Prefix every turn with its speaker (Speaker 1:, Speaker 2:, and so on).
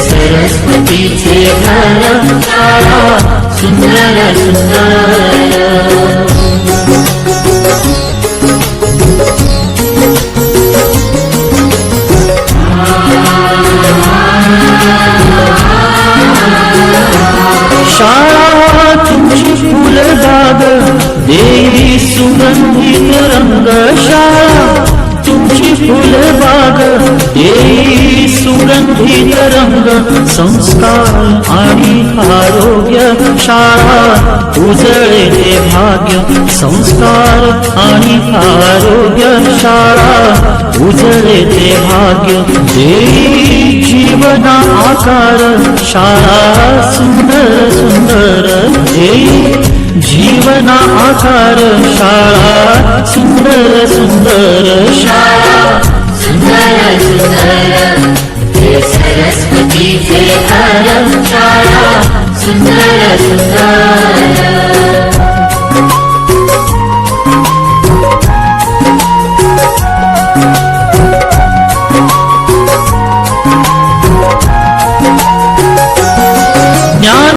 Speaker 1: सरस्वतीचे सुंदर सुंदर शाळा तुमची फुलबाग देवी सुगंधित रंग शाळा तुमची फुलबाग देवी सुगंधित रंग संस्कार आणि आरोग्य शाळा उजळे ते भाग्य संस्कार आणि आरोग्य शाळा उजळे ते भाग्य देवी जीवना आकार शाळा सुंदर सुंदर देई जीवना आकार शाळा सुंदर सुंदर शाळा सुंदर सुंदर. हे सरस्वतीचे